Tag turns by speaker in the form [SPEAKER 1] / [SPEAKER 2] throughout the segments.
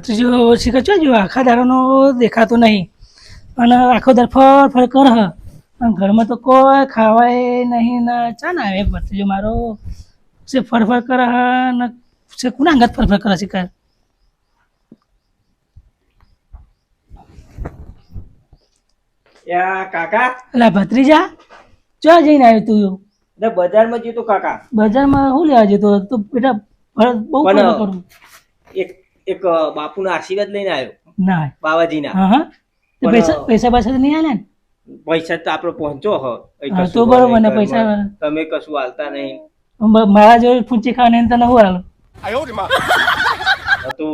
[SPEAKER 1] ભત્રીજો શીખર છો જો આખા દાડાનો દેખાતો નહીં. અને આખો દર ફર ફર કર અને ઘરમાં તો કોઈ ખાવાય નહીં ને ચા ના આવે. ભત્રીજો મારો છે ફર ફર કરે હ ને છે કુના અંગત ફર ફર કરે શીખર
[SPEAKER 2] કાકા?
[SPEAKER 1] ભત્રીજા ચો જઈને આવ્યો તું
[SPEAKER 2] બજારમાં જતો કાકા?
[SPEAKER 1] બજારમાં શું લેવા જતો તો? બેટા બહુ કરું.
[SPEAKER 2] એક એક બાપુના આશીર્વાદ લઈને આવ્યો.
[SPEAKER 1] ના
[SPEAKER 2] બાવાજીના.
[SPEAKER 1] પૈસા પૈસા પાછા નહીં આલે ને?
[SPEAKER 2] પૈસા તો આપડે પહોંચો હ.
[SPEAKER 1] તો બરોબર ને પૈસા-
[SPEAKER 2] તમે કશું હાલતા નહીં.
[SPEAKER 1] મારા જોડે પૂછી ખાવાને તને હું હાલો?
[SPEAKER 2] તો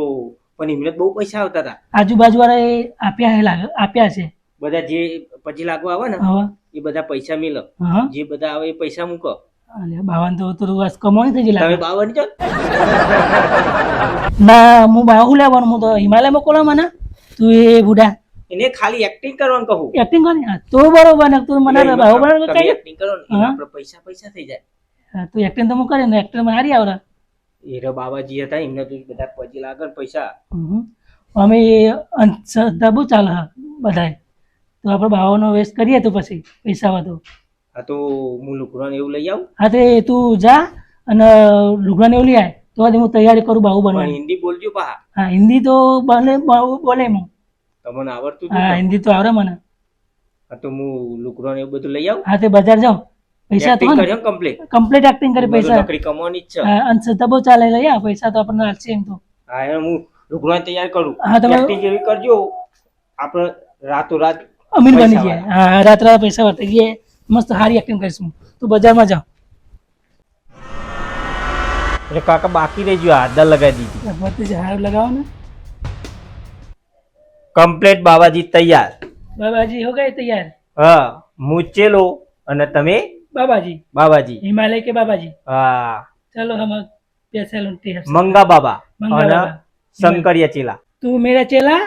[SPEAKER 2] પણ એમને બહુ પૈસા આવતા હતા.
[SPEAKER 1] આજુબાજુ વાળા એ આપ્યા આપ્યા છે.
[SPEAKER 2] બધા જે પછી લાગવા આવે ને એ બધા પૈસા મિલ. જે બધા આવે એ પૈસા મૂકો.
[SPEAKER 1] અલે બાવન તો તો આજ કમાણી થઈ ગઈ
[SPEAKER 2] તમે બાવન છો?
[SPEAKER 1] ના હું બાહુ લેવાનું હું તો હિમાલય મોકલો મને તું એ બુડા
[SPEAKER 2] એને ખાલી એક્ટિંગ કરવાનું કહું.
[SPEAKER 1] એક્ટિંગ કરી તો બરોબર ને તું મને બાહુ બરાબર કઈ
[SPEAKER 2] એક્ટિંગ કરો ને આપણે પૈસા પૈસા થઈ જાય.
[SPEAKER 1] હા, તું એક્ટિંગ તો હું કરે ને એક્ટર મને હારી આવડે.
[SPEAKER 2] એ રો બાબાજી હતા એમને તો બધા પછી લાગે પૈસા.
[SPEAKER 1] અમે અંધશ્રદ્ધા બહુ ચાલે બધાય. તો આપણે બાવાનો વેસ્ટ કરીએ તો પછી પૈસા વધુ.
[SPEAKER 2] આ તો હું લુકડો એવું લઈ આવું?
[SPEAKER 1] હા તે તું જા અને લુગડાને એવું લઈ આય. તો આજે હું તૈયારી કરું બાહુ બનવાની.
[SPEAKER 2] હિન્દી બોલજો પા
[SPEAKER 1] હા હિન્દી તો બોલે બહુ બોલે હું
[SPEAKER 2] તમને આવડતું
[SPEAKER 1] હા હિન્દી તો આવડે મને.
[SPEAKER 2] હા તો હું લુકડો એવું બધું લઈ આવું?
[SPEAKER 1] હા તે બજાર જાઉં. પૈસા તો
[SPEAKER 2] કર્યો કમ્પ્લીટ
[SPEAKER 1] કમ્પ્લીટ એક્ટિંગ કરી પૈસા.
[SPEAKER 2] નોકરી કમાવાની જ છે.
[SPEAKER 1] હા, સદા બહુ ચાલે લઈ આ પૈસા તો આપણને લાગશે એમ તો.
[SPEAKER 2] હા એ હું લુકડો તૈયાર કરું.
[SPEAKER 1] હા, તમે-
[SPEAKER 2] એક્ટિંગ જેવી કરજો. આપણે રાતો રાત
[SPEAKER 1] અમીર બની ગયા. હા રાત રાત પૈસા વર્તી ગયા. મસ્ત સારી એક્ટિંગ કરીશ. તું બજારમાં જા
[SPEAKER 2] એટલે કાકા બાકી રહી આદર લગાવી દીધી.
[SPEAKER 1] બધું હાર લગાવો ને
[SPEAKER 2] કમ્પ્લેટ બાબાજી તૈયાર.
[SPEAKER 1] બાબાજી હો ગઈ તૈયાર?
[SPEAKER 2] હા મુચેલો અને તમે?
[SPEAKER 1] બાબાજી.
[SPEAKER 2] બાબાજી.
[SPEAKER 1] હિમાલય કે બાબાજી?
[SPEAKER 2] હા.
[SPEAKER 1] ચલો હમ પેસેલું ટેસ્ટ
[SPEAKER 2] મંગા બાબા અને શંકરિયા ચેલા.
[SPEAKER 1] તું મેરા ચેલા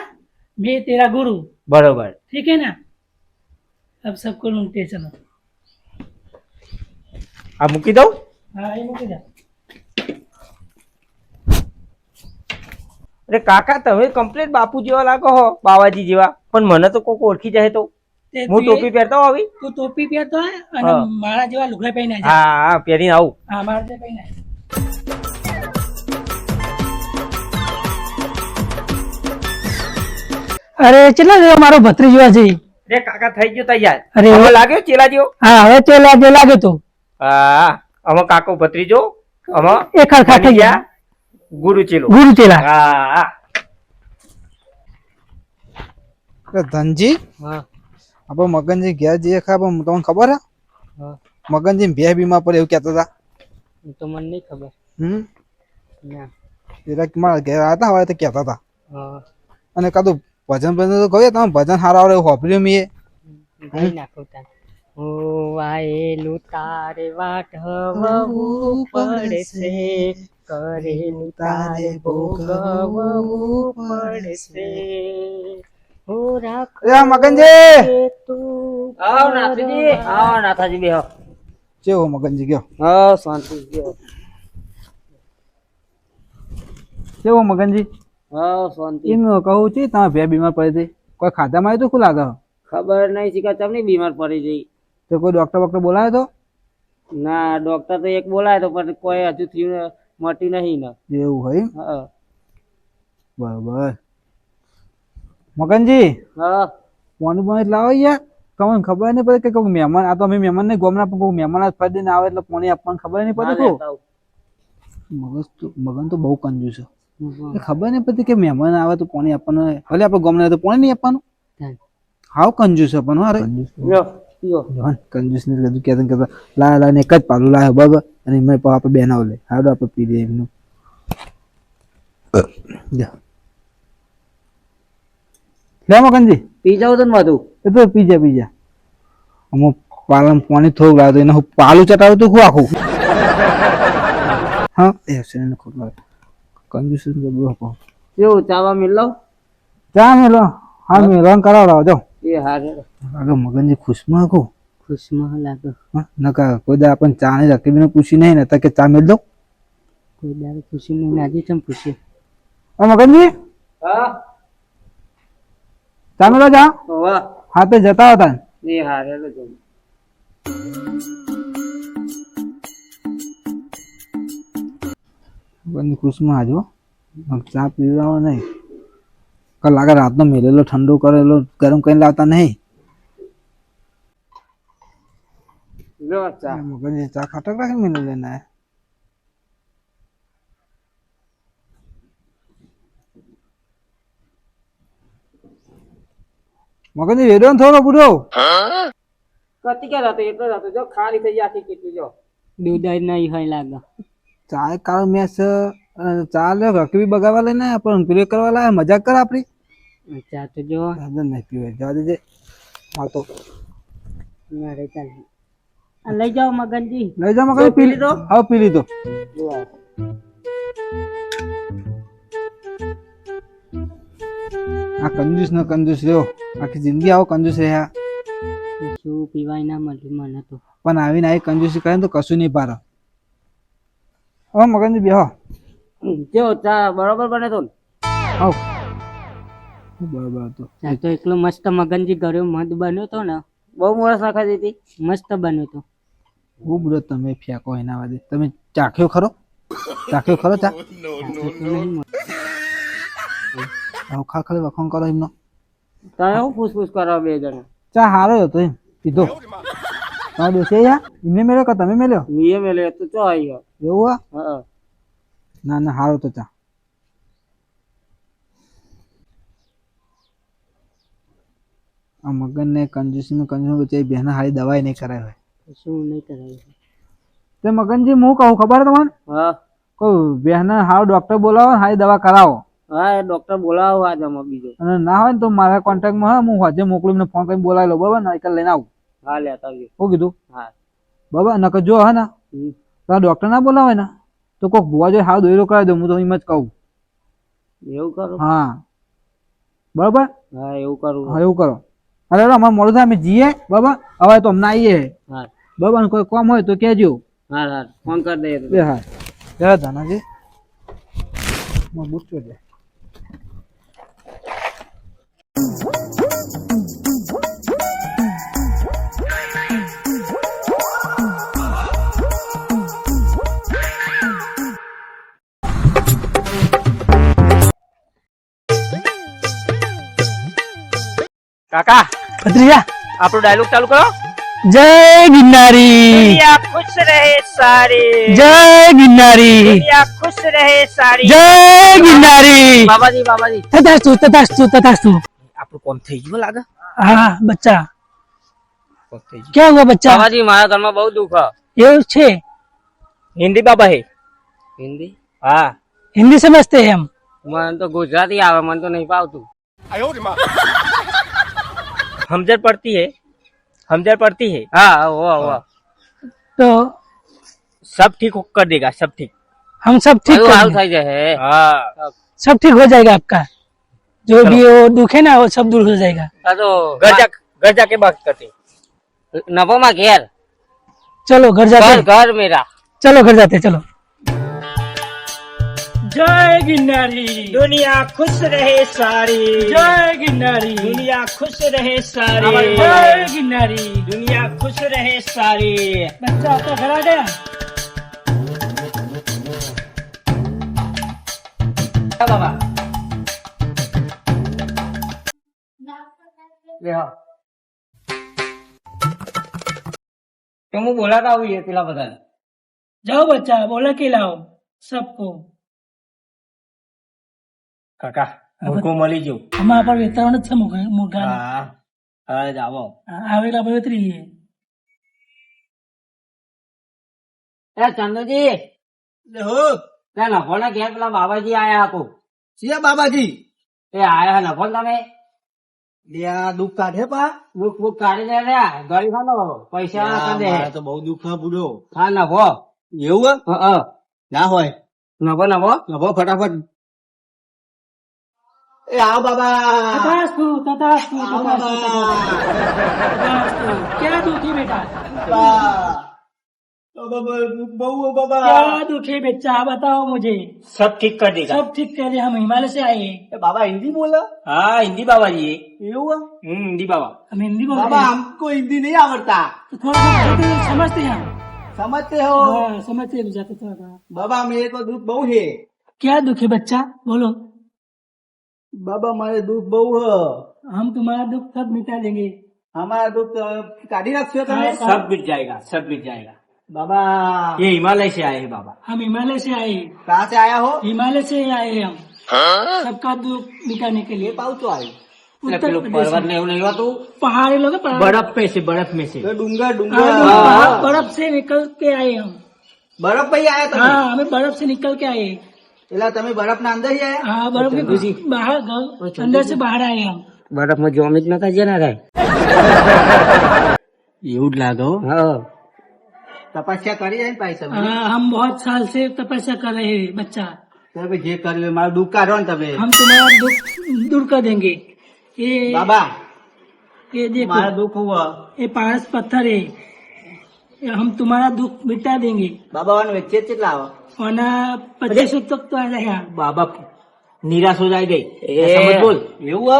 [SPEAKER 1] मैं તેરા ગુરુ.
[SPEAKER 2] બરોબર.
[SPEAKER 1] ઠીક है ना अब सबको लूटते चलो
[SPEAKER 2] આ મૂકી દઉં?
[SPEAKER 1] હા એ મૂકી દઉં
[SPEAKER 2] અરે કાકા તમે કમ્પ્લીટ બાપુ જેવા લાગો હો બાવાજી જેવા. પણ મને તો કોક ઓળખી જાય તો. હું ટોપી પહેરતો આવી?
[SPEAKER 1] તું ટોપી પહેરતો અને મારા જેવા લુગડા પહેરીને
[SPEAKER 2] હા હા પહેરીને આવું.
[SPEAKER 1] હા મારા જેવા પહેરીને અરે કેટલા જેવા મારો ભત્રીજવા છે?
[SPEAKER 2] અરે કાકા થઈ ગયો તૈયાર.
[SPEAKER 1] અરે એવો
[SPEAKER 2] લાગ્યો ચેલા જેવો?
[SPEAKER 1] હા હવે ચેલા જે લાગ્યો તો.
[SPEAKER 2] હા. અમે કાકો ભત્રીજો અમે
[SPEAKER 1] એ ખરખા ગયા. ગુરુચેલો. ગુરુચેલા.
[SPEAKER 2] હા.
[SPEAKER 3] ધનજી
[SPEAKER 2] હા.
[SPEAKER 3] આપણે મગનજી ઘેર જઈએ ખા પણ તમને ખબર હા. મગનજી બે બીમા પર એવું કહેતા હતા.
[SPEAKER 2] તો મને નહીં ખબર.
[SPEAKER 3] હમ? એટલે કે મારા ઘેર આવતા હવે તો કહેતા હતા.
[SPEAKER 2] હા.
[SPEAKER 3] અને કાતું ભજન ભજન તો ગયો તમે ભજન સારા આવડે એવું હોભર્યું મેં
[SPEAKER 2] નાખો તાન ઓ વાયેલું તારે વાટ હવવું પડશે. કરેલું તારે ભોગવવું પડશે. હો રાખ
[SPEAKER 3] એ મગનજી!
[SPEAKER 2] તું આવ નાથાજી આવ નાથાજી બેહો.
[SPEAKER 3] કેવો મગનજી ગયો?
[SPEAKER 2] હા શાંતિ બેહો.
[SPEAKER 3] કેવો મગનજી?
[SPEAKER 2] હા શાંતિ.
[SPEAKER 3] એમ કહું છું તમે બે બીમાર પડી હતી કોઈ ખાધામાં આવ્યું તો શું લાગે?
[SPEAKER 2] ખબર નહીં શીખા તમને બીમાર પડી જઈ?
[SPEAKER 3] તો કોઈ ડોક્ટર વોક્ટર બોલાયો તો?
[SPEAKER 2] ના ડોક્ટર તો એક બોલાયો તો પણ કોઈ હજુ થયું મટી નહીં ને.
[SPEAKER 3] એવું હોય
[SPEAKER 2] હા
[SPEAKER 3] બરાબર. મગનજી?
[SPEAKER 2] હા.
[SPEAKER 3] પાણી પાણી લાવો યાર? તમને ખબર નહીં પડે કે કોઈ મહેમાન આ તો અમે મહેમાન નહીં ગોમના પણ કોઈ મહેમાન આજ ફરી આવે એટલે પોણી આપવાની ખબર નહીં પડે શું મગજ તો મગન તો બહુ કંજૂસ છે. ખબર નહીં પડતી કે મહેમાન આવે તો પાણી આપવાનું. ભલે આપણે ગોમના તો પોણી નહીં આપવાનું. હાવ કંજૂસ છે પણ અરે
[SPEAKER 2] પીઓ.
[SPEAKER 3] જોન કંજૂસ ને કીધું કહેતા ને કહેતા લા લાય ને એક જ પાલું લાયો બબ અને એમાં પાછું આપણે બેનાવ લે. હાડો આપણે પી દઈએ એમનું. લે મગનજી
[SPEAKER 2] પી જાવ તો ને બધું.
[SPEAKER 3] એ તો પી જા પી જા. અમુક પાલન પાણી થોડું લાવતો એને હું પાલું ચટાવું તો હું આખું? હા એ હશે એને ખોટ લાગે. કંજૂસ ને બધું
[SPEAKER 2] કેવું ચાવા મિલો
[SPEAKER 3] ચા મેલો હા મેલો કરાવડાવો જો
[SPEAKER 2] એ હારે.
[SPEAKER 3] આગળ મગનજી ખુશમાં આખું
[SPEAKER 2] ખુશમાં લાગે.
[SPEAKER 3] નકા કોઈ દા આપણને ચા રકીબીને પૂછી નહીં ને તો કે ચા મેળ દો
[SPEAKER 2] કોઈ નહીં નાજી ચમ પૂછે
[SPEAKER 3] હા મગનજી?
[SPEAKER 4] હા.
[SPEAKER 3] ચાલો તો જા?
[SPEAKER 4] વાહ
[SPEAKER 3] હા તે જતા હતા
[SPEAKER 4] એ હારે તો જમ
[SPEAKER 3] બંધ ખુશમાં આજો. ચા પીવડાવો નહીં. કલ લાગે રાતનો મેલેલો ઠંડુ કરેલો ગરમ કરીને લાવતા નહીં. મગજ ચા. ખટક રાખે મેલે લેના મગજ વેડો થોડો બુઢો
[SPEAKER 4] કતી ક્યાં રાતો એટલો રાતો જો ખાલી થઈ જાય કેટલી જો. દૂધ નહીં હોય લાગે.
[SPEAKER 3] ચા કાળ મેચ ચા લે રકબી બગાવવા લઈને પણ પેલું કરવા લાવે મજાક કર આપડી.
[SPEAKER 4] ચા તો જો.
[SPEAKER 3] નહીં પીવે. જવા દેજે. હા તો.
[SPEAKER 4] મારે ચાલ લઈ. જાઓ મગનજી.
[SPEAKER 3] લઈ જાઓ મગજ
[SPEAKER 4] જો,
[SPEAKER 3] પી લીધો
[SPEAKER 4] લીધો?
[SPEAKER 3] હા પી લીધો. આ કંજૂસ નો કંજૂસ રહ્યો. આખી જિંદગી આવો કંજૂસ રહ્યા.
[SPEAKER 4] શું પીવાય ના મળ્યું મને તો.
[SPEAKER 3] પણ આવીને આવી કંજૂસી કરે તો કશું નહીં પાર હવે મગનજી બેહો.
[SPEAKER 4] જો ચા બરોબર બને તો
[SPEAKER 3] આવ બરાબર હતો.
[SPEAKER 4] ચા તો એકલો મસ્ત મગનજી ઘરે મધ બન્યો તો ને. બહુ મોરસ નાખા દીધી મસ્ત બન્યો તો.
[SPEAKER 3] હું બધો તમે ફેંકો એના વાદે. તમે ચાખ્યો ખરો? ચાખ્યો ખરો ચા? આવું ખા ખાલી વખણ કરો એમનો.
[SPEAKER 4] તમે હું ફૂસફૂસ કરો બે જણા?
[SPEAKER 3] ચા હારો હતો એમ. પીધો. તમારે દોસ્તી યા એમને મેળ્યો કે તમે મેલ્યો?
[SPEAKER 4] મીએ મેલ્યો તો ચો આવ્યો
[SPEAKER 3] એવું હા. ના ના હારો તો ચા આ મગન ને કંજૂસી કંજૂસ બચારી બેના હારી દવાઈ નહીં કરાય હોય.
[SPEAKER 4] શું નહીં કરાય?
[SPEAKER 3] તે મગનજી હું કહું ખબર તમને?
[SPEAKER 4] હા.
[SPEAKER 3] કહું બેહને હારો ડોક્ટર બોલાવો હારી દવા કરાવો.
[SPEAKER 4] હા ડોક્ટર બોલાવો આજે અમે બીજો.
[SPEAKER 3] અને ના હોય ને તો મારા કોન્ટેક્ટમાં હું હજે મોકલું એમને ફોન કરીને બોલાવી લો બરાબર? ને એક લઈને આવું.
[SPEAKER 4] હા લેતા આવજો.
[SPEAKER 3] શું કીધું?
[SPEAKER 4] હા.
[SPEAKER 3] બરાબર? નકર જો હે ને. તો ડોક્ટર ના બોલાવે ને? તો કોક ભુવા જોઈ હાવ દોયરો કરાવી દઉં હું તો એમ જ કહું.
[SPEAKER 4] એવું કરો?
[SPEAKER 3] હા. બરાબર?
[SPEAKER 4] હા એવું કરું.
[SPEAKER 3] હા એવું કરો. અરે અમારે મોડું થાય અમે જઈએ બરાબર? હવે તો અમને આવીએ.
[SPEAKER 4] હા.
[SPEAKER 3] બરાબર? કોઈ કામ હોય તો કહેજો.
[SPEAKER 4] હા હા ફોન કરી દઈએ
[SPEAKER 3] બે હા. જરા ધનાજી. બુટ છે.
[SPEAKER 2] કાકા
[SPEAKER 1] ભત્રીજા
[SPEAKER 2] આપણો ડાયલોગ ચાલુ કરો.
[SPEAKER 1] જય ગિરનારી.
[SPEAKER 2] ખુશ રહે સારી.
[SPEAKER 1] જય ગિરનારી.
[SPEAKER 2] ખુશ રહે સારી.
[SPEAKER 1] જય ગિરનારી.
[SPEAKER 4] બાબાજી બાબાજી.
[SPEAKER 1] તથાસ્તુ તથાસ્તુ તથાસ્તુ.
[SPEAKER 2] આપણું કોમ થઈ ગયું લાગે? હા બચ્ચા.
[SPEAKER 1] ક્યાં હુआ બચ્ચા?
[SPEAKER 4] બાબાજી મારા ઘરમાં બહુ દુઃખ
[SPEAKER 1] એવું છે?
[SPEAKER 2] હિન્દી બાબા હે.
[SPEAKER 4] હિન્દી?
[SPEAKER 2] હા.
[SPEAKER 1] હિન્દી સમજતે હમ
[SPEAKER 4] મને તો ગુજરાતી આવે મને તો નહીં પાવતું
[SPEAKER 2] આયો રે માં. हमजर पड़ती है
[SPEAKER 4] हमजर पड़ती है। हाँ, हाँ वाह वाह। हाँ।
[SPEAKER 1] तो
[SPEAKER 2] सब ठीक कर देगा सब ठीक।
[SPEAKER 1] हम सब ठीक
[SPEAKER 4] है।
[SPEAKER 2] हाँ।
[SPEAKER 1] सब ठीक हो जाएगा आपका। जो भी वो दुख है ना वो सब दूर हो जाएगा।
[SPEAKER 4] तो
[SPEAKER 2] घर जा घर जाके बात करते
[SPEAKER 4] नवमा घेर
[SPEAKER 1] चलो घर जाते
[SPEAKER 4] घर मेरा।
[SPEAKER 1] चलो घर जाते चलो।
[SPEAKER 2] जय गिरनारी दुनिया खुश रहे सारी
[SPEAKER 1] जय गिरनारी
[SPEAKER 2] दुनिया खुश रहे सारी
[SPEAKER 1] जय गिरनारी
[SPEAKER 2] दुनिया खुश रहे सारी
[SPEAKER 1] बच्चा आपका घर आ गया
[SPEAKER 4] બાબા લે હા તો હું બોલાતા આવું એ પેલા બધા
[SPEAKER 1] जाओ बच्चा बोला के लाओ सबको
[SPEAKER 2] કાકા મૂર્ખો મળી ગયો.
[SPEAKER 1] આમાં આપણે વેતરણ જ છે મૂર્ખા
[SPEAKER 2] હા હા
[SPEAKER 1] આવો આવેલા આપણે વેતરી લઈએ
[SPEAKER 4] એ ચંદુજી હો. ત્યાં નફોને ઘેર પેલા બાબાજી આયા આખું
[SPEAKER 3] સિયા બાબાજી?
[SPEAKER 4] એ આયા નફો તમે?
[SPEAKER 3] દુઃખ કાઢે પા.
[SPEAKER 4] દુઃખ બુખ કાઢી દે લે ગરીબ પૈસા દે.
[SPEAKER 3] તો બહુ દુઃખ બુડો
[SPEAKER 4] હા નફો
[SPEAKER 3] એવું ના હોય.
[SPEAKER 4] નફો નફો
[SPEAKER 3] નફો ફટાફટ.
[SPEAKER 1] तथास्तु तथास्तु तथास्तु क्या दुखी बेटा क्या दुखी बच्चा बताओ मुझे
[SPEAKER 2] सब ठीक कर देगा।
[SPEAKER 1] सब ठीक कर दिया हम हिमालय से आए
[SPEAKER 5] बाबा हिंदी बोला
[SPEAKER 2] हाँ हिंदी बाबा जी। ये
[SPEAKER 5] हुआ?
[SPEAKER 2] हम्म, हिंदी बाबा।
[SPEAKER 1] हम हिंदी बोल
[SPEAKER 5] बाबा हमको हिंदी नहीं आवड़ता।
[SPEAKER 1] तो थोड़ा समझते हैं।
[SPEAKER 5] समझते हो?
[SPEAKER 1] हाँ, समझते जाते थोड़ा
[SPEAKER 5] बाबा मेरे को दुख बहु है।
[SPEAKER 1] क्या दुख है बच्चा? बोलो।
[SPEAKER 5] बाबा मारे दुख बहु
[SPEAKER 1] हम तुम्हारा दुख सब मिटा देंगे।
[SPEAKER 5] हमारा दुख तो काटी रखियो
[SPEAKER 1] हाँ,
[SPEAKER 2] सब मिट जाएगा सब मिट जाएगा।
[SPEAKER 5] बाबा।
[SPEAKER 2] ये हिमालय से आए हैं बाबा।
[SPEAKER 1] हम हिमालय से आए हैं।
[SPEAKER 5] कहाँ से आया हो?
[SPEAKER 1] हिमालय से आए हैं हम। हाँ? सबका दुख मिटाने के लिए
[SPEAKER 5] पाऊ तो
[SPEAKER 1] आए।
[SPEAKER 2] पर्वत नहीं हुआ तो?
[SPEAKER 1] पहाड़ी लोग
[SPEAKER 2] बर्फ़ पे से बर्फ़ में से।
[SPEAKER 5] डूँगा डूँगा।
[SPEAKER 1] हाँ, बर्फ़ से निकल के आए हम।
[SPEAKER 5] बर्फ़ पे ही आया था
[SPEAKER 1] हाँ हमें बर्फ़ से निकल के आए।
[SPEAKER 5] એટલે તમે બરફ ના અંદર
[SPEAKER 1] હા બરફની ઘૂસી બહાર અંદરથી બહાર આવ્યા
[SPEAKER 5] બરફમાં જોમી જ નતા જે ના
[SPEAKER 2] એવું જ લાગો હા.
[SPEAKER 5] તપસ્યા કરી
[SPEAKER 1] હે પૈસા હમ બહુ સાલ સે તપસ્યા કરે હે બચ્ચા.
[SPEAKER 5] તમે જે કર્યું મારું દુઃખ કાઢો ને તમે.
[SPEAKER 1] હમ તમારા દુઃખ દૂર કર દેંગે. એ
[SPEAKER 5] બાબા.
[SPEAKER 1] ये देखो
[SPEAKER 5] हमारा दुख हुआ
[SPEAKER 1] ये पारस पत्थर है हम तुम्हारा दुख मिटा देंगे
[SPEAKER 5] बाबा वन वेचे चिल्लाओ કેટલા આવો
[SPEAKER 1] वरना पच्चीस तक तो आ जाएगा
[SPEAKER 2] बाबा निराश हो जाएंगे ऐसा मत बोल
[SPEAKER 5] એવું હે?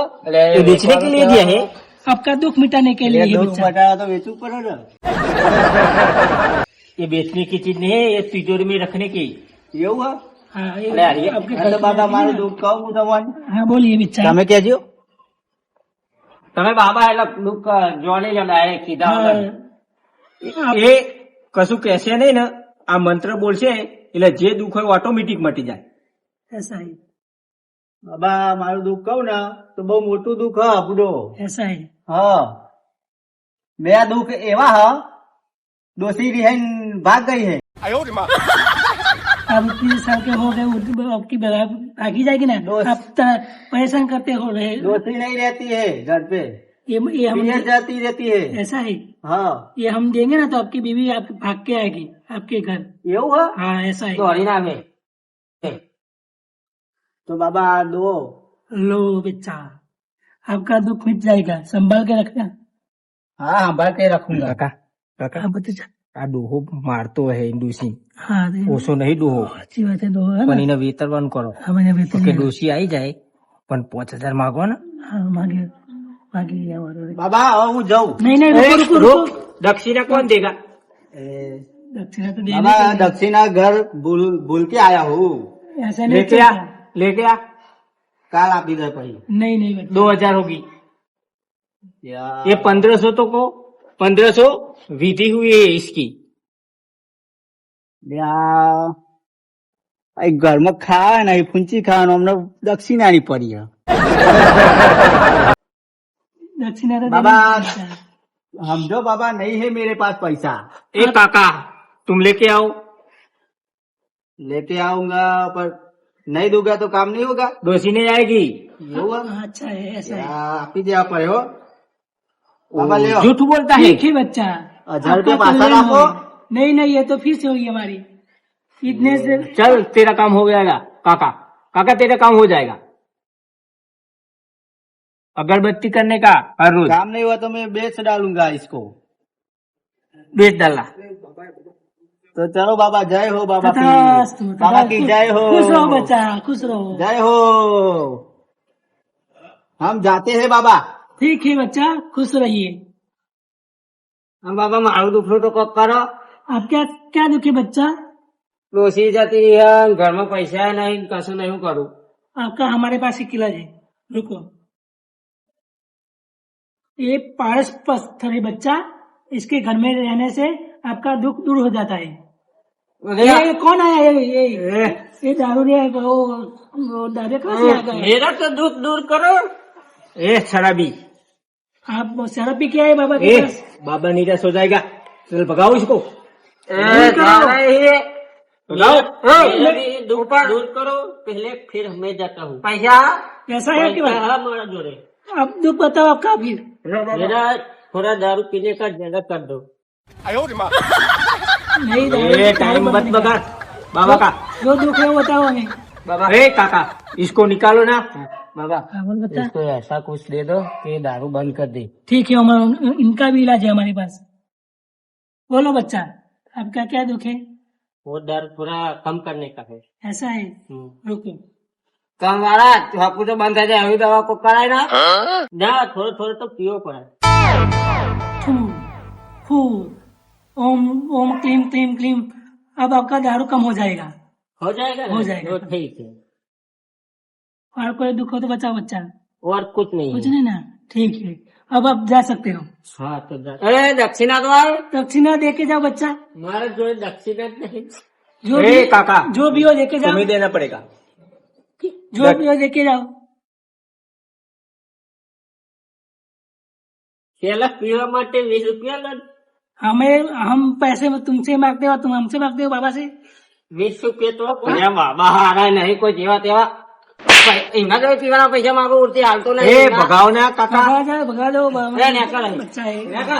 [SPEAKER 2] ये बेचने के लिए दिया है
[SPEAKER 1] आपका दुख मिटाने के लिए
[SPEAKER 5] એટલે
[SPEAKER 1] ये
[SPEAKER 5] દુઃખ
[SPEAKER 1] बच्चा
[SPEAKER 5] મટાડવા તો વેચવું પડે ને
[SPEAKER 2] ये बेचने की चीज नहीं है ये तिजोरी में रखने की
[SPEAKER 5] એવું હે?
[SPEAKER 1] हाँ ये
[SPEAKER 2] अरे यार, ये-
[SPEAKER 1] आपके
[SPEAKER 5] હા તો
[SPEAKER 1] घर
[SPEAKER 5] બાબા
[SPEAKER 1] में
[SPEAKER 5] મારું
[SPEAKER 1] है ना?
[SPEAKER 5] દુઃખ કહું હું તમને
[SPEAKER 1] हाँ बोलिए बच्चा
[SPEAKER 5] તમે કેજો
[SPEAKER 2] તમે બાબા એટલે દુઃખ જોડે લો ડાયરેક્ટ સીધા
[SPEAKER 1] हाँ,
[SPEAKER 2] વગર.
[SPEAKER 1] आप-
[SPEAKER 2] એ કશું કહેશે નહીં ને આ મંત્ર બોલશે એટલે જે દુઃખ હોય ઓટોમેટિક મટી જાય
[SPEAKER 1] ऐसा ही
[SPEAKER 5] બાબા મારું દુઃખ કહું ને તો બહુ મોટું દુઃખ હ આપણો
[SPEAKER 1] ऐसा ही
[SPEAKER 5] હા બે દુઃખ એવા હ ડોસી રિહાઈન ભાગ ગઈ હે
[SPEAKER 1] आप इतने साल के हो गए उत- आपकी बराबर भागी जाएगी ना
[SPEAKER 5] दोस्त।
[SPEAKER 1] आप त- परेशान करते हो रहे
[SPEAKER 5] डोसी नहीं रहती है घर पे
[SPEAKER 1] ये ये हम
[SPEAKER 5] पीरियड जाती रहती है
[SPEAKER 1] ऐसा है
[SPEAKER 5] हाँ
[SPEAKER 1] ये हम देंगे ना तो आपकी बीवी आप भाग के आएगी आपके घर
[SPEAKER 5] એવું હે
[SPEAKER 1] हाँ ऐसा है
[SPEAKER 2] દોડી નાખે
[SPEAKER 5] તો બાબા આ દો
[SPEAKER 1] लो बच्चा आपका दुख मिट जाएगा संभाल के रखना
[SPEAKER 5] हाँ संभाल के रखूंगा
[SPEAKER 2] કાકા કાકા
[SPEAKER 1] हाँ बच्चा
[SPEAKER 2] આ ડોહો મારતો હે ડોસી
[SPEAKER 1] हाँ दे-
[SPEAKER 2] ઓછો નહીં ડોહો
[SPEAKER 1] अच्छी बात है दो है
[SPEAKER 2] પણ
[SPEAKER 1] ना
[SPEAKER 2] એને વેતરવાનું કરો
[SPEAKER 1] हमें बेहतर
[SPEAKER 2] કે ડોસી આવી જાય પણ પાંચ હજાર માગો ને
[SPEAKER 1] हाँ मांगे मांगे ये हमारे-
[SPEAKER 5] બાબા હવે હું જાઉં
[SPEAKER 1] नहीं नहीं रुको रुको रुको
[SPEAKER 2] દક્ષિણા કોણ દેગા
[SPEAKER 5] ए,
[SPEAKER 1] दक्षिणा तो देने
[SPEAKER 5] बाबा दक्षिणा घर भूल भूल के आया हूँ
[SPEAKER 1] ऐसा नहीं
[SPEAKER 2] લેકે આ
[SPEAKER 1] चलता।
[SPEAKER 2] લેકે आ
[SPEAKER 5] काल आप इधर पड़ी
[SPEAKER 1] नहीं नहीं बच्चा
[SPEAKER 2] दो हजार होगी
[SPEAKER 5] यार
[SPEAKER 2] ये पंद्रह सौ तो को पंद्रह सौ विधि हुई है इसकी
[SPEAKER 5] यार આ ઘરમાં ખાવા ને એ ફૂંચી ખાવાનું અમને દક્ષિણાની પડી बाबा
[SPEAKER 1] हम
[SPEAKER 5] जो बाबा नहीं है मेरे पास पैसा।
[SPEAKER 2] ए काका तुम लेके आओ।
[SPEAKER 5] लेके आऊँगा पर नहीं दूँगा तो काम नहीं होगा।
[SPEAKER 2] दोषी नहीं आएगी।
[SPEAKER 1] हाँ, अच्छा है ऐसा
[SPEAKER 5] आप ही जा पाए हो। बाबा
[SPEAKER 2] झूठ बोलता है।
[SPEAKER 1] ठीक बच्चा
[SPEAKER 5] हज़ार
[SPEAKER 1] हो। नहीं नहीं ये तो फ़ीस होगी हमारी। इतने से
[SPEAKER 2] चल तेरा काम हो जाएगा। काका काका तेरा काम हो जाएगा। अगरबत्ती करने का हर रोज
[SPEAKER 5] काम नहीं हुआ तो मैं बेच डालूंगा इसको
[SPEAKER 2] बेच डाला
[SPEAKER 5] तो चलो बाबा जय हो बाबा की
[SPEAKER 1] तथास्तु,
[SPEAKER 5] बाबा की
[SPEAKER 1] तथास्तु।
[SPEAKER 5] जय हो
[SPEAKER 1] खुश रहो बच्चा खुश रहो
[SPEAKER 5] जय हो हम जाते हैं बाबा
[SPEAKER 1] ठीक है बच्चा खुश रहिए
[SPEAKER 2] हम बाबा मारू दुखरो तो कब करो
[SPEAKER 1] आप क्या क्या दुखी बच्चा
[SPEAKER 2] ડોસી જતી है ઘરમાં પૈસા નહીં કશું નહીં કરું
[SPEAKER 1] आपका हमारे पास एक इलाज है रुको ये पारस पत्थर है बच्चा इसके घर में रहने से आपका दुख दूर हो जाता है। ये कौन आया ये ये ये दारू रे वो, वो दारू कहाँ से आ गए
[SPEAKER 2] मेरा तो दुख दूर करो। ए शराबी।
[SPEAKER 1] आप शराब पी के आए बाबा के पास?
[SPEAKER 2] बाबा निराश हो जाएगा। चल भगाओ इसको।
[SPEAKER 1] दूर करो।
[SPEAKER 5] दूर दूर करो पहले फिर मैं जाता हूँ।
[SPEAKER 2] पैसा
[SPEAKER 1] कैसा है आपके पास
[SPEAKER 5] हमारा जोड़े।
[SPEAKER 1] अब दुख बताओ आपका फिर
[SPEAKER 5] मेरा थोड़ा दारू पीने का ज़्यादा कर दो।
[SPEAKER 1] नहीं दारू-
[SPEAKER 2] टाइम मत बगा। बाबा का।
[SPEAKER 1] जो दुख है वो बताओ हमें।
[SPEAKER 2] बाबा। ए काका इसको निकालो ना।
[SPEAKER 5] बाबा
[SPEAKER 1] हाँ, बोल
[SPEAKER 5] इसको ऐसा कुछ दे दो कि दारू बंद कर दे।
[SPEAKER 1] ठीक है हमारा इनका भी इलाज है हमारे पास। बोलो बच्चा आपका क्या दुख है?
[SPEAKER 4] वो दर्द पूरा कम करने का है।
[SPEAKER 1] ऐसा है? रुको।
[SPEAKER 4] कम वाला आपको तो बंद हो जाए अभी दवा को कराए ना। ना थोड़ा थोड़ा तो पियो पड़ा
[SPEAKER 1] फू फू ओम ओम क्लीम क्लीम क्लीम। अब आपका दारू कम हो जाएगा।
[SPEAKER 4] हो जाएगा
[SPEAKER 1] हो जाएगा।
[SPEAKER 4] तो ठीक है।
[SPEAKER 1] और कोई दुख हो तो बचाओ बच्चा।
[SPEAKER 4] और कुछ नहीं।
[SPEAKER 1] कुछ नहीं ना? ठीक है। अब आप जा सकते हो।
[SPEAKER 4] हाँ तो जा- अरे दक्षिणा तो आए
[SPEAKER 1] दक्षिणा दे के जाओ बच्चा।
[SPEAKER 4] हमारे जो दक्षिणा नहीं।
[SPEAKER 1] जो भी
[SPEAKER 2] काका।
[SPEAKER 1] जो भी हो लेके जाओ।
[SPEAKER 2] देना पड़ेगा।
[SPEAKER 1] जो भी हो लेके जाओ
[SPEAKER 4] પેલા પીવા માટે વીસ રૂપિયા લો
[SPEAKER 1] हमें हम पैसे तुमसे मांगते हो तुम हमसे मांगते हो बाबा से
[SPEAKER 4] વીસ રૂપિયા તો અરે બાબા હારા નહીં કોઈ જેવા તેવા એમાં તો પીવાના પૈસા માંગો ઉડતી હાલતો
[SPEAKER 2] એ
[SPEAKER 4] નહીં
[SPEAKER 2] ભગાવ ને કાકા
[SPEAKER 1] भगा जाओ भगा दो बाबा
[SPEAKER 4] ए, न्याका नहीं।
[SPEAKER 1] बच्चा है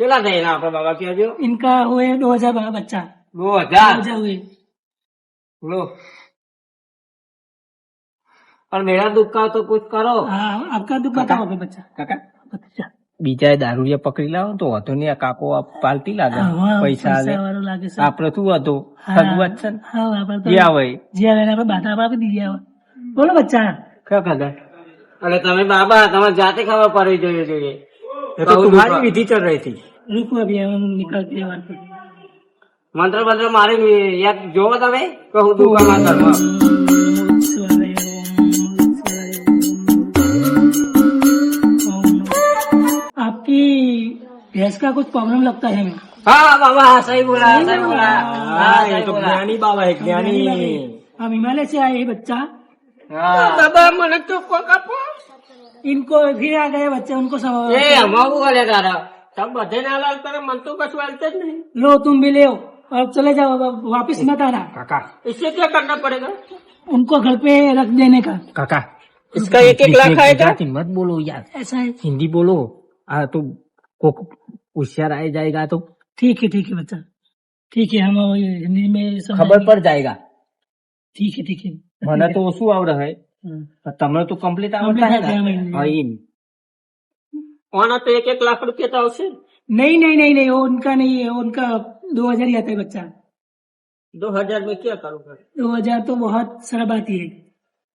[SPEAKER 4] ચેલા થઈ આપડે બાબા કહેજો
[SPEAKER 1] इनका हुए दो हजार बच्चा
[SPEAKER 4] દો
[SPEAKER 1] दो
[SPEAKER 4] હજાર
[SPEAKER 1] हजार हुए
[SPEAKER 4] લો और मेरा दुख का तो कुछ करो
[SPEAKER 1] हाँ आपका दुख बताओ अभी बच्चा
[SPEAKER 2] કાકા
[SPEAKER 1] बच्चा
[SPEAKER 2] બીજા દારૂડિયા પકડી લાવો તો હતો ને આ કાકો આ પાલટી લાગે
[SPEAKER 1] હા,
[SPEAKER 2] પૈસા આલે
[SPEAKER 1] વાળું લાગે છે
[SPEAKER 2] આપડે શું હતું
[SPEAKER 1] હા.
[SPEAKER 2] સગવત છે ને
[SPEAKER 1] હા આપણે તો
[SPEAKER 2] જે આવે એ.
[SPEAKER 1] જે આવે એને આપણે બાટા આપી દીધી આવે બોલો બચ્ચા
[SPEAKER 4] ક્યાં ખાધા અરે તમે બાબા તમારે જાતે ખબર પડવી જોઈએ જોઈએ
[SPEAKER 2] ये तो तुम्हारी विधि चल रही थी
[SPEAKER 1] रुको अभी हम निकलते हैं बाहर।
[SPEAKER 4] મંત્ર મંત્ર મારી યાદ જોવો તમે કહું દુકાનમાં કરવા
[SPEAKER 1] भैंस का कुछ प्रॉब्लम लगता है
[SPEAKER 4] हाँ बाबा सही बोला सही बोला। हाँ
[SPEAKER 2] ये तो ज्ञानी बाबा है ज्ञानी।
[SPEAKER 1] हम हिमालय से आए हैं बच्चा।
[SPEAKER 2] बाबा मैंने तो
[SPEAKER 1] इनको फिर आ गए बच्चे उनको सब
[SPEAKER 4] ये तो
[SPEAKER 1] लो तुम भी ले अब चले जाओ वापस मत आना।
[SPEAKER 2] काका।
[SPEAKER 4] इससे क्या करना पड़ेगा?
[SPEAKER 1] उनको घर पे रख देने का।
[SPEAKER 2] काका
[SPEAKER 4] इसका एक एक लाख आएगा?
[SPEAKER 2] मत बोलो यार।
[SPEAKER 1] ऐसा है।
[SPEAKER 2] हिंदी बोलो। आ तो को होशियार आ जाएगा तो
[SPEAKER 1] ठीक है ठीक है बच्चा। ठीक है हम हिंदी में खबर
[SPEAKER 2] पर जाएगा।
[SPEAKER 1] ठीक है ठीक है।
[SPEAKER 2] मना तो ओसु आ रहा
[SPEAKER 1] है।
[SPEAKER 2] हाँ। तमने
[SPEAKER 1] तो
[SPEAKER 2] कंप्लीट
[SPEAKER 1] आवता
[SPEAKER 2] है ना?
[SPEAKER 4] हाँ? तो एक एक लाख रुपये था उसे।
[SPEAKER 1] नहीं नहीं नहीं नहीं वो उनका नहीं है उनका दो हज़ार ही आता है बच्चा।
[SPEAKER 4] दो हज़ार में क्या करूँगा?
[SPEAKER 1] दो हज़ार तो बहुत सारा बात ही है।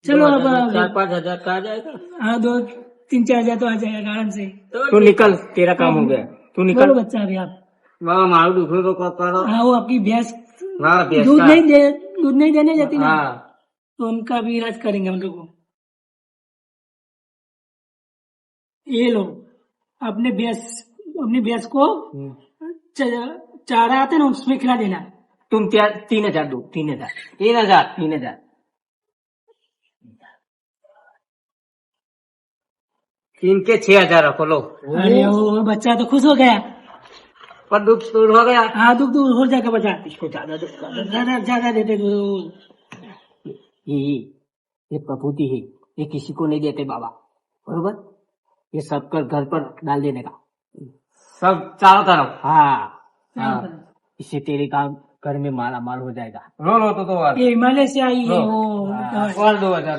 [SPEAKER 1] चलो अब
[SPEAKER 4] चार पाँच हज़ार का आ जाएगा?
[SPEAKER 1] हाँ दो तीन चार हज़ार तो आ जाएगा आराम से।
[SPEAKER 2] तू निकल तेरा काम हो गया। तू निकल।
[SPEAKER 1] बोलो बच्चा अभी आप।
[SPEAKER 4] बाबा मारू दुखो तो क्या करो?
[SPEAKER 1] हाँ वो आपकी भैंस
[SPEAKER 4] हाँ
[SPEAKER 1] दूध नहीं दे दूध नहीं देने जाती ना?
[SPEAKER 4] हाँ।
[SPEAKER 1] तो उनका भी इलाज करेंगे हम लोग। ये लो अपने भैंस अपनी भैंस को चारा आता है ना उसमें खिला देना।
[SPEAKER 2] तुम तीन हज़ार दो तीन हज़ार।
[SPEAKER 4] तीन हज़ार
[SPEAKER 2] तीन हज़ार।
[SPEAKER 4] तीन के छह हज़ार रखो लो।
[SPEAKER 1] अरे वो बच्चा तो खुश हो गया।
[SPEAKER 4] पर दुख दूर हो गया।
[SPEAKER 1] हाँ दुख दूर हो जाएगा बच्चा।
[SPEAKER 2] इसको ज़्यादा
[SPEAKER 1] ज़्यादा ज़्यादा देते तो
[SPEAKER 2] ये ये प्रभुति है। ये किसी को नहीं देते बाबा। बरोबर? ये सबका घर पर डाल देने का।
[SPEAKER 4] सब चारों तरफ़।
[SPEAKER 2] हाँ हाँ। इससे तेरे काम घर में माला माल हो जाएगा।
[SPEAKER 4] लो लो तो दो
[SPEAKER 1] ये हिमालय से आई है। वो
[SPEAKER 4] और दो हज़ार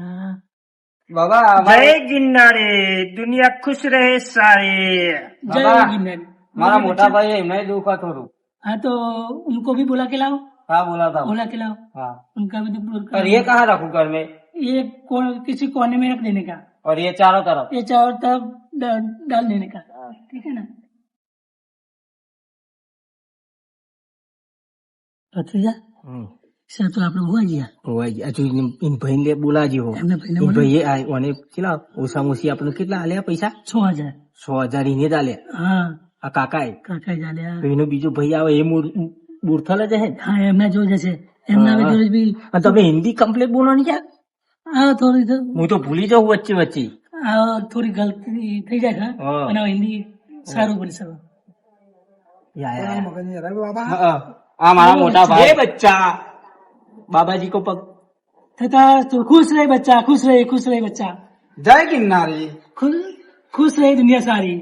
[SPEAKER 4] बाबा
[SPEAKER 2] જય ગિરનારે દુનિયા ખુશ રહે સારે
[SPEAKER 1] जय
[SPEAKER 4] बाबा,
[SPEAKER 1] गिरनारी
[SPEAKER 4] मारा मोटा भाई है मैं दुखा थोड़ू
[SPEAKER 1] हाँ तो उनको भी बुला के लाओ
[SPEAKER 4] हाँ बोला था
[SPEAKER 1] बुला के लाओ
[SPEAKER 4] हाँ
[SPEAKER 1] उनका भी दुख दूर
[SPEAKER 4] और
[SPEAKER 1] करो।
[SPEAKER 4] ये कहाँ रखूं घर में
[SPEAKER 1] ये कौन किसी कोने में रख देने का
[SPEAKER 4] और ये चारों तरफ
[SPEAKER 1] ये चारों तरफ डा- डाल देने का ठीक है ना ભત્રીજા સર સાચું આપણે હોવા ગયા
[SPEAKER 2] હોવા ગયા હજુ લે બોલાજી હો
[SPEAKER 1] એમને ભાઈને
[SPEAKER 2] ભાઈએ આ ઓને કેટલા ઓછા ઓછી આપણે કેટલા આલ્યા પૈસા
[SPEAKER 1] છ હજાર
[SPEAKER 2] છ હજાર
[SPEAKER 1] હા
[SPEAKER 2] આ કાકાએ
[SPEAKER 1] કાકાએ જ
[SPEAKER 2] આલ્યા એનો બીજો ભાઈ આવે એ મૂળ બુરથલ જ હે
[SPEAKER 1] હા એમને જો જશે એમના વિડિયો બી
[SPEAKER 2] તમે હિન્દી કમ્પ્લીટ બોલવાની ને
[SPEAKER 1] હા થોડી
[SPEAKER 2] હું તો ભૂલી જાઉં વચ્ચે વચ્ચે
[SPEAKER 1] હા થોડી ગલતી થઈ જાય
[SPEAKER 4] હા
[SPEAKER 1] અને હિન્દી સારું બોલી શકો
[SPEAKER 3] યા
[SPEAKER 4] યા આ મારા મોટા ભાઈ
[SPEAKER 2] બચ્ચા बाबा जी को पग
[SPEAKER 1] तथा तो खुश रहे बच्चा खुश रहे खुश रहे बच्चा
[SPEAKER 3] जय किन्नारी
[SPEAKER 1] खुश खुश रहे दुनिया सारी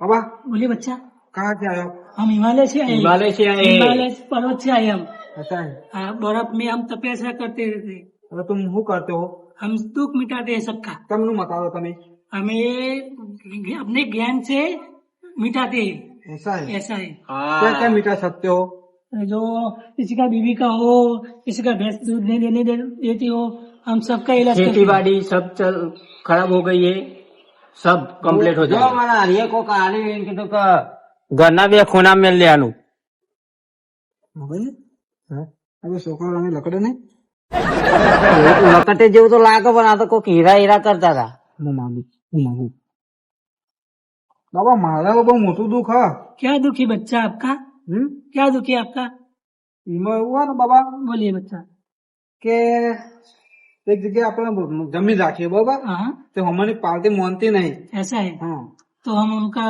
[SPEAKER 3] बाबा
[SPEAKER 1] बोलिए बच्चा
[SPEAKER 3] कहाँ से आए
[SPEAKER 1] हम हिमालय से आए
[SPEAKER 2] हिमालय से आए
[SPEAKER 1] हिमालय पर्वत से आए हम
[SPEAKER 3] ऐसा है
[SPEAKER 1] बर्फ में हम तपस्या करते रहते
[SPEAKER 3] अरे तुम हूँ करते हो
[SPEAKER 1] हम दुख मिटाते हैं सबका
[SPEAKER 3] तुम बता दो तुम्हें
[SPEAKER 1] हमें अपने ज्ञान से मिटाते हैं
[SPEAKER 3] ऐसा है
[SPEAKER 1] ऐसा है
[SPEAKER 3] क्या क्या मिटा सकते हो
[SPEAKER 1] जो किसी का बीवी का हो किसी का भैंस दूध नहीं देने दे, देती हो हम सबका इलाज करते
[SPEAKER 2] खेती
[SPEAKER 1] हैं।
[SPEAKER 2] बाड़ी सब चल खराब हो गई है सब कंप्लीट हो
[SPEAKER 4] જો
[SPEAKER 2] जाएगा
[SPEAKER 4] મારા હરિયે કોક આલી એમ કીધું કે ઘરના બે ખૂણા મેલ લેવાનું
[SPEAKER 3] મગજ હવે છોકરો રમે લકડે નહીં
[SPEAKER 4] લકટે જેવું તો લાગે પણ આ તો કોક હીરા હીરા કરતા હતા
[SPEAKER 3] હું માંગુ હું માંગુ બાબા મારા બહુ મોટું દુઃખ હા
[SPEAKER 1] क्या दुख है बच्चा आपका
[SPEAKER 3] હમ
[SPEAKER 1] क्या दुख है आपका
[SPEAKER 3] એમાં એવું હોય ને બાબા
[SPEAKER 1] बोलिए बच्चा
[SPEAKER 3] કે એક જગ્યાએ આપણે જમીન રાખીએ બરોબર
[SPEAKER 1] हाँ
[SPEAKER 3] તો અમારી પાર્ટી માનતી નહીં
[SPEAKER 1] ऐसा है
[SPEAKER 3] હા
[SPEAKER 1] तो हम उनका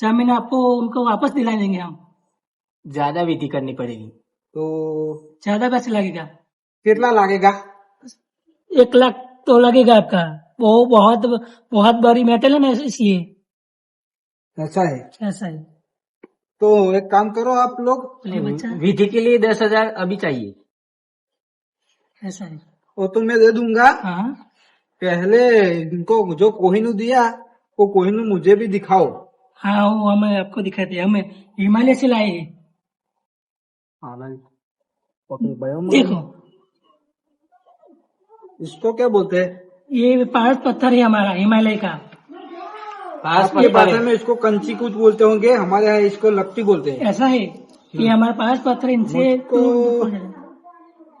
[SPEAKER 1] जमीन आपको उनको वापस दिला देंगे हम
[SPEAKER 2] ज्यादा विधि करनी पड़ेगी
[SPEAKER 3] તો
[SPEAKER 1] ज्यादा पैसे लगेगा
[SPEAKER 3] કેટલા લાગેગા
[SPEAKER 1] एक लाख तो लगेगा आपका वो बहुत बहुत बड़ी मेटल है ना इसलिए
[SPEAKER 3] ऐसा है
[SPEAKER 1] ऐसा है
[SPEAKER 3] तो एक काम करो आप लोग
[SPEAKER 2] विधि के लिए दस हज़ार अभी चाहिए।
[SPEAKER 1] ऐसा है
[SPEAKER 3] वो तो मैं दे दूँगा।
[SPEAKER 1] हाँ।
[SPEAKER 3] पहले इनको जो कोहिनूर दिया वो कोहिनूर मुझे भी दिखाओ।
[SPEAKER 1] हाँ वो हमें आपको दिखाते हैं। हमें हिमालय से लाए हैं। देखो।
[SPEAKER 3] इसको क्या बोलते हैं?
[SPEAKER 1] ये पारस पत्थर है हमारा हिमालय का।
[SPEAKER 3] आपकी भाषा में इसको कंची कुछ बोलते होंगे हमारे यहाँ इसको लपटी बोलते हैं।
[SPEAKER 1] ऐसा है ये हमारे पास पत्थर इनसे
[SPEAKER 3] मुझको-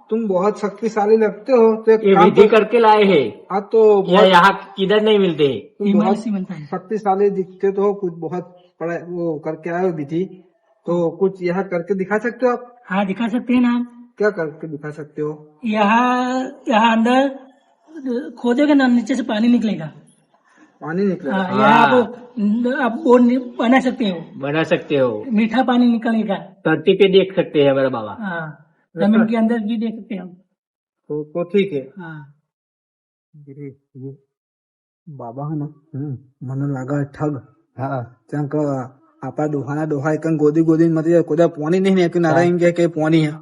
[SPEAKER 3] तुम बहुत शक्तिशाली लगते हो तो एक
[SPEAKER 2] विधि करके लाए हैं।
[SPEAKER 3] हाँ तो
[SPEAKER 2] यहाँ किधर नहीं मिलते
[SPEAKER 3] तुम बहुत शक्तिशाली दिखते तो कुछ बहुत पढ़ा वो करके आए हो विधि। तो कुछ यहाँ करके दिखा सकते हो आप?
[SPEAKER 1] हाँ दिखा सकते हैं ना
[SPEAKER 3] क्या करके दिखा सकते हो?
[SPEAKER 1] यहाँ यहाँ अंदर खोदोगे ना नीचे से पानी निकलेगा।
[SPEAKER 3] पानी निकले
[SPEAKER 1] हाँ, यहाँ आप आप वो नि- बना सकते हो
[SPEAKER 2] बना सकते हो
[SPEAKER 1] मीठा पानी निकलेगा
[SPEAKER 2] धरती पे देख सकते हैं हमारे बाबा
[SPEAKER 1] हाँ जमीन के अंदर भी देख सकते हैं हम
[SPEAKER 3] तो, तो ठीक है
[SPEAKER 1] हाँ
[SPEAKER 3] બાબા હે ને મને લાગે ઠગ હા ત્યાં કે આપણા ડોહાના ડોહા એક ગોદી ગોદી મતી કોઈ પોની નહીં ને નારા એમ કે કે પોની હે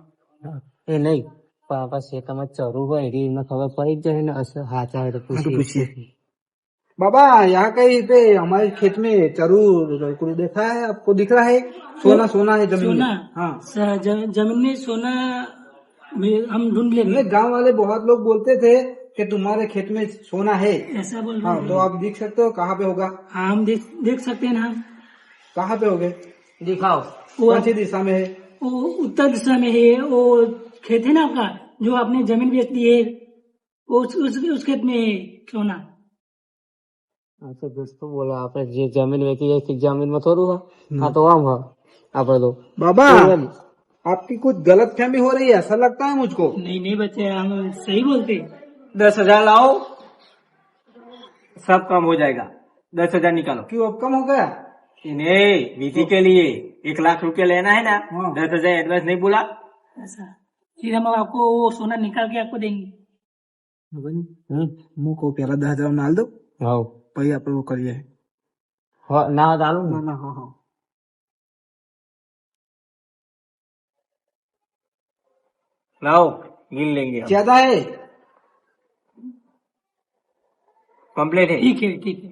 [SPEAKER 4] એ નહીં પણ આપણા શેતામાં ચરું હોય એટલે એમને ખબર પડી જ જાય ને અસર હાચા હોય તો
[SPEAKER 3] हाँ तो
[SPEAKER 4] પૂછીએ
[SPEAKER 3] पूछिए बाबा यहाँ कहीं पे हमारे खेत में चरू कुछ देखा है? आपको दिख रहा है? सोना सोना है ज़मीन
[SPEAKER 1] सोना?
[SPEAKER 3] हाँ।
[SPEAKER 1] ज, ज़मीन में सोना में हम ढूंढ लेंगे।
[SPEAKER 3] गाँव वाले बहुत लोग बोलते थे कि तुम्हारे खेत में सोना है।
[SPEAKER 1] ऐसा बोल
[SPEAKER 3] हाँ, तो आप देख सकते हो कहाँ पे होगा।
[SPEAKER 1] हाँ हम देख देख सकते हैं ना।
[SPEAKER 3] कहाँ पे हो
[SPEAKER 4] गए
[SPEAKER 1] दिखाओ
[SPEAKER 3] कौन सी दिशा में है?
[SPEAKER 1] वो उत्तर दिशा में है। वो खेत है ना आपका जो आपने ज़मीन बेच दी है। उस खेत में है सोना।
[SPEAKER 4] अच्छा दोस्तों तो बोला आप जे ज़मीन वेकी है कि ज़मीन में थोड़ू है हम्म। हाँ तो आम है हाँ, आप दो
[SPEAKER 3] बाबा आपकी कुछ गलत फहमी हो रही है ऐसा लगता है मुझको?
[SPEAKER 1] नहीं नहीं बच्चे हम सही बोलते
[SPEAKER 2] दस हज़ार लाओ सब कम हो जाएगा। दस हज़ार निकालो।
[SPEAKER 3] क्यों अब कम हो गया?
[SPEAKER 2] नहीं विधि तो- के लिए एक लाख रुपए लेना है ना
[SPEAKER 3] हाँ।
[SPEAKER 2] दस हज़ार एडवांस नहीं बोला।
[SPEAKER 1] ऐसा। फिर हम आपको वो सोना निकाल के आपको देंगे।
[SPEAKER 3] हाँ, मुँह को प्यारा दस हज़ार
[SPEAKER 4] नाल
[SPEAKER 3] दो। हाँ। भाई आप
[SPEAKER 4] वो करिए। हाँ, ना डालू? ना
[SPEAKER 3] हाँ, ना हाँ हाँ।
[SPEAKER 2] लाओ गिन लेंगे
[SPEAKER 3] ज़्यादा है?
[SPEAKER 2] कंप्लीट है।
[SPEAKER 1] ठीक है ठीक है।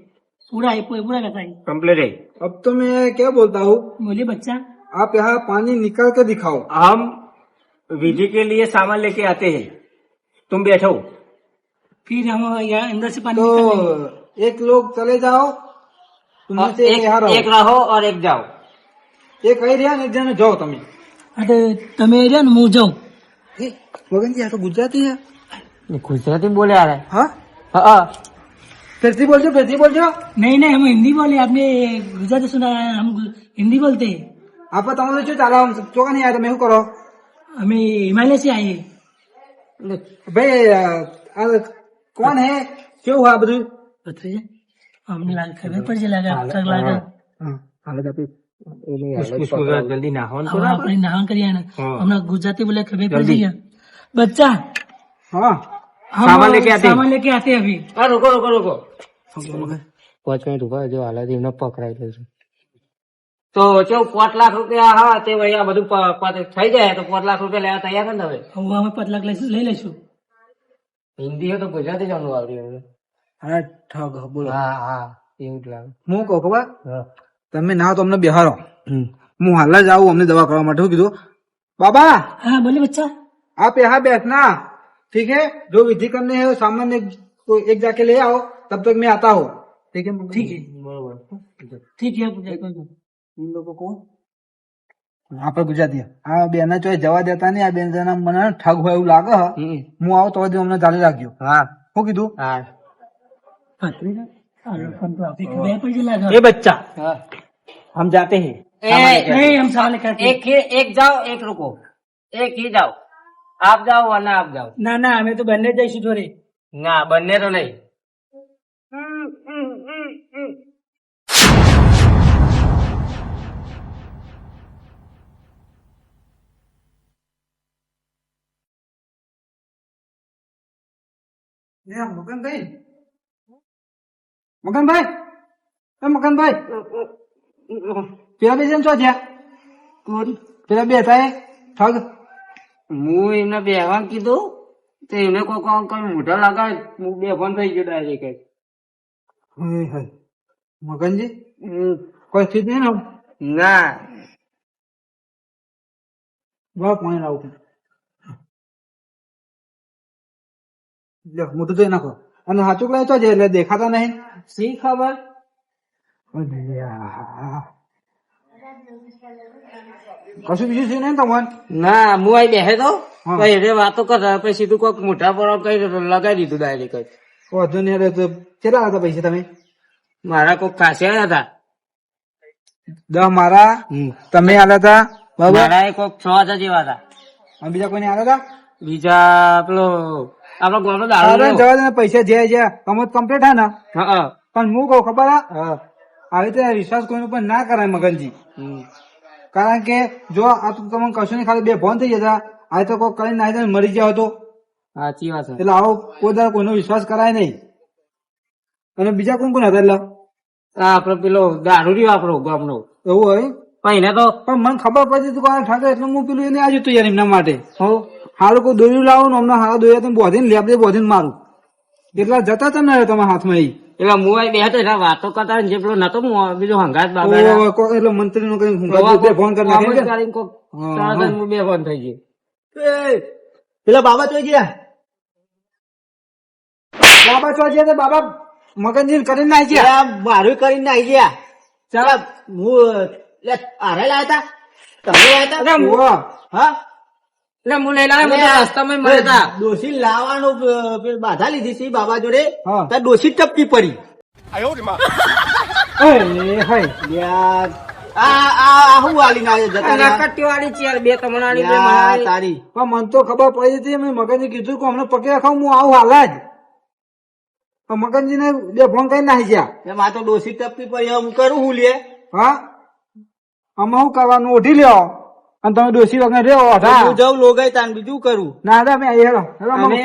[SPEAKER 1] पूरा है पूरा पूरा है
[SPEAKER 2] कंप्लीट है।
[SPEAKER 3] अब तो मैं क्या बोलता हूँ?
[SPEAKER 1] बोलिए बच्चा।
[SPEAKER 3] आप यहाँ पानी निकाल के दिखाओ।
[SPEAKER 2] हम विधि के लिए सामान लेके आते हैं। तुम बैठो।
[SPEAKER 1] फिर हम यहाँ अंदर से पानी
[SPEAKER 3] तो
[SPEAKER 1] निकालेंगे।
[SPEAKER 3] एक लोग चले जाओ तुमसे एक,
[SPEAKER 4] एक
[SPEAKER 3] रहो
[SPEAKER 4] और एक जाओ
[SPEAKER 3] એક અહીં રહ્યા ને એક જણ જાઓ તમે
[SPEAKER 1] એટલે તમે રહ્યા ને હું જાઉં
[SPEAKER 3] એ વગનજી આ તો ગુજરાતી હે
[SPEAKER 4] ગુજરાતી બોલે આ
[SPEAKER 3] હા
[SPEAKER 4] હા
[SPEAKER 3] फिरती बोल दो फिरती बोल दो
[SPEAKER 1] नहीं नहीं हम हिंदी बोले आपने गुजराती सुना है हम हिंदी बोलते हैं
[SPEAKER 3] आप बताओ जो चला हम चौका नहीं आया मैं करो
[SPEAKER 1] हमें हिमालय से आए
[SPEAKER 3] भाई कौन है क्यों हुआ बधु
[SPEAKER 1] પછી અમને લાગે ખબર પડશે લાગે અટક લાગે
[SPEAKER 3] હાલત આપી
[SPEAKER 1] ગુજરાતી બોલે ખબર પડી બચ્ચા
[SPEAKER 3] હા
[SPEAKER 4] સામાન પકડાઈ લે છે તો પાંચ લાખ રૂપિયા હા તે ભાઈ આ બધું થઈ જાય તો પાંચ લાખ રૂપિયા લેવા તૈયાર છે ને હવે
[SPEAKER 1] હું અમે લઈ લઈશું
[SPEAKER 4] હિન્દી તો ગુજરાતી જ આવડ્યું
[SPEAKER 3] અરે ઠગ બોલો
[SPEAKER 4] હા હા એવું જ લાગે
[SPEAKER 3] હું કહું ખબર
[SPEAKER 4] હા
[SPEAKER 3] તમે ના તો અમને બેહારો હું હાલ જ આવું અમને દવા કરવા માટે શું કીધું બાબા
[SPEAKER 1] हाँ बोले बच्चा
[SPEAKER 3] आप यहाँ बैठना ठीक है जो विधि करने है वो सामान्य तो एक जाके ले आओ तब तक मैं आता हूँ ठीक है
[SPEAKER 1] ठीक है
[SPEAKER 4] બરોબર
[SPEAKER 1] ठीक है आप जाओ।
[SPEAKER 3] इन लोगों को આપણે ગુજરાતી આ બેન ચોય જવા દેતા નહીં આ બેન જણા મને ઠગ હોય એવું લાગે હ.
[SPEAKER 4] હમ.
[SPEAKER 3] હું આવું તો હજી અમને ચાલી રાખજો
[SPEAKER 4] હા
[SPEAKER 3] શું કીધું
[SPEAKER 4] હા
[SPEAKER 1] भत्रीजा આ લોકોને તો આપી ખબર પડશે લાગે
[SPEAKER 4] એ બચ્ચા हम जाते हैं
[SPEAKER 1] नहीं हम सामान लेके आते हैं।
[SPEAKER 4] एक ही एक जाओ एक रुको एक ही जाओ आप जाओ वरना आप जाओ
[SPEAKER 1] ના ના અમે તો બંને જઈશું જોડે
[SPEAKER 4] ના બંને તો નહીં
[SPEAKER 3] એ મગનભાઈ મગનભાઈ એ મગનભાઈ પેલા બે જણ ચો જ્યાં
[SPEAKER 4] કોણ
[SPEAKER 3] પેલા બે હતા એ ઠગ
[SPEAKER 4] હું એમને બેહવા કીધું તો એમને કોઈ કામ કઈ મોઢા લગાવે હું બે ફોન થઈ ગયો ડાયરેક્ટ
[SPEAKER 3] હે હે મગનજી કોઈ સ્થિતિ નહીં ને
[SPEAKER 4] ના
[SPEAKER 3] બરાબર પાણી લાવું લ્યો મોટું જોઈ નાખો અને હાચુક લાય તો છે એટલે દેખાતા નહીં
[SPEAKER 4] શી ખબર
[SPEAKER 3] કશું બીજું છે નહીં તમારે
[SPEAKER 4] ના હું આઈ બેસે તો. પછી વાતો કરતા પછી સીધું કોઈક મોટા પર કઈ લગાવી દીધું ડાયરેક્ટ
[SPEAKER 3] વાંધો નહીં અરે તો કેટલા હતા પૈસા તમે
[SPEAKER 4] મારા કોઈક ખાસે હતા
[SPEAKER 3] દસ મારા તમે આલ્યા હતા બરાબર
[SPEAKER 4] મારા એ કોઈક છ હજાર જેવા હતા
[SPEAKER 3] બીજા કોઈને આવ્યા હતા
[SPEAKER 4] બીજા પેલો આપડો ગોળનો દારૂ
[SPEAKER 3] અરે જવા દે પૈસા જે છે કમત કમ્પ્લીટ હા ને
[SPEAKER 4] હા.
[SPEAKER 3] પણ હું કહું ખબર હા? આવી રીતે વિશ્વાસ કોઈની ઉપર ના કરાય મગનજી. કારણ કે જો આ તો તમને કશું નહીં ખાલી બે ફોન થઈ જતા આ તો કોઈ કરીને ના મરી જાવ તો.
[SPEAKER 4] સાચી વાત છે.
[SPEAKER 3] એટલે આવો કોઈ દર કોઈનો વિશ્વાસ કરાય નહીં. અને બીજા કોણ કોણ હતા એટલે?
[SPEAKER 4] આપડે પેલો દારૂ રહ્યો આપણો ગામનો.
[SPEAKER 3] એવું હોય?
[SPEAKER 4] પણ એને તો
[SPEAKER 3] પણ મને ખબર પડી હતી કોણ ઠાકે એટલે હું પેલું એને આજુ તું યાર એમના માટે.
[SPEAKER 4] હો?
[SPEAKER 3] હારું કોઈ દોર્યું લાવો ને હમણાં હારા દોર્યા તમે બોધીને લેબડે બોધીને મારું. એટલા જતા હતા ને તમારા હાથમાં એ
[SPEAKER 4] એટલે હું અહીં બેઠો એટલે વાતો કરતા જે પેલો નતો બીજો હંગાત બાબા
[SPEAKER 3] એટલે મંત્રી નો કઈ ફોન કરી નાખે હા, હા.
[SPEAKER 4] બે ફોન થઈ ગયો.
[SPEAKER 3] પેલા બાબા તો ગયા? બાબા તો ગયા બાબા મગનજી કરીને નાઈ ગયા.
[SPEAKER 4] મારું કરીને આવી ગયા. ચાલો હું આરે લાયા હતા તમે લાયા હતા હા? એટલે મને રસ્તામાં મળતા
[SPEAKER 5] ડોસી લાવવાનું બાધા લીધી છે બાબા જોડે. ત્યાં ડોસી ટપકી પડી.
[SPEAKER 3] એ, હાય.
[SPEAKER 5] યાર. આ આ આ હું વાલીને આવ્યો જતા રહ્યા?
[SPEAKER 4] નકટીવાળી ચેર બે તમારી બે મારી
[SPEAKER 5] તારી.
[SPEAKER 3] પણ મને તો ખબર પડી હતી મેં મગનજી કીધું કે હમણાં પકડી રાખો હું આવું હાલ જ. પણ મગનજી ને બે ફોન કરી નાખી ગયા.
[SPEAKER 5] એમ આ તો ડોસી ટપકી પડી હું કરું હું લે?
[SPEAKER 3] હા? આમાં હું કરવાનું? ઓઢી લ્યો. અને તમે ડોસી વગર રહ્યો
[SPEAKER 5] હું
[SPEAKER 3] અઢા
[SPEAKER 5] જાઉં લોગાઈ તાન બીજું કરું.
[SPEAKER 3] ના ના મેં હેલો. હેલો
[SPEAKER 4] અમે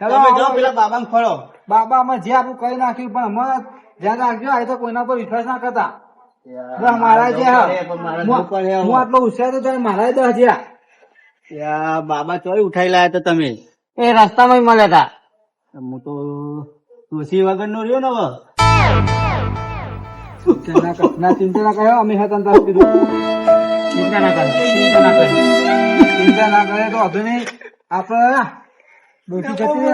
[SPEAKER 5] તમે જાઓ પેલા બાબાને ફળો.
[SPEAKER 3] બાબા અમે જે આપણું કરી નાખ્યું પણ અમે ધ્યાન રાખજો આ તો કોઈના પર વિશ્વાસ ના કરતા. મારા જે હા.
[SPEAKER 5] પણ મારા
[SPEAKER 3] હું-
[SPEAKER 5] ઉપર હે
[SPEAKER 3] આટલો હોશિયાર હતો ત્યારે મારા દસ જ્યાં.
[SPEAKER 5] યાર બાબા ચોય ઉઠાઈ લાયા તો તમે.
[SPEAKER 4] એ રસ્તામાં મળ્યા હતા.
[SPEAKER 5] હું તો તુલસી વગર નો રહ્યો ને હવે.
[SPEAKER 3] ચિંતા ના કર્યો અમે હતા તારું કીધું.
[SPEAKER 4] ચિંતા ના કરે ચિંતા ના કરે.
[SPEAKER 3] ચિંતા ના કરે તો વધુ નહીં. આપણે ડોસી જતી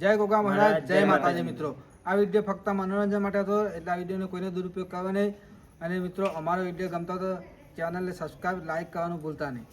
[SPEAKER 3] જય ગોગા મહારાજ જય માતાજી મિત્રો. આ વીડિયો ફક્ત મનોરંજન માટે હતો એટલે આ વિડીયોનો કોઈને દુરુપયોગ કરવો નહીં. અને મિત્રો અમારો વીડિયો ગમતો તો ચેનલને સબસ્ક્રાઈબ લાઈક કરવાનું ભૂલતા નહીં.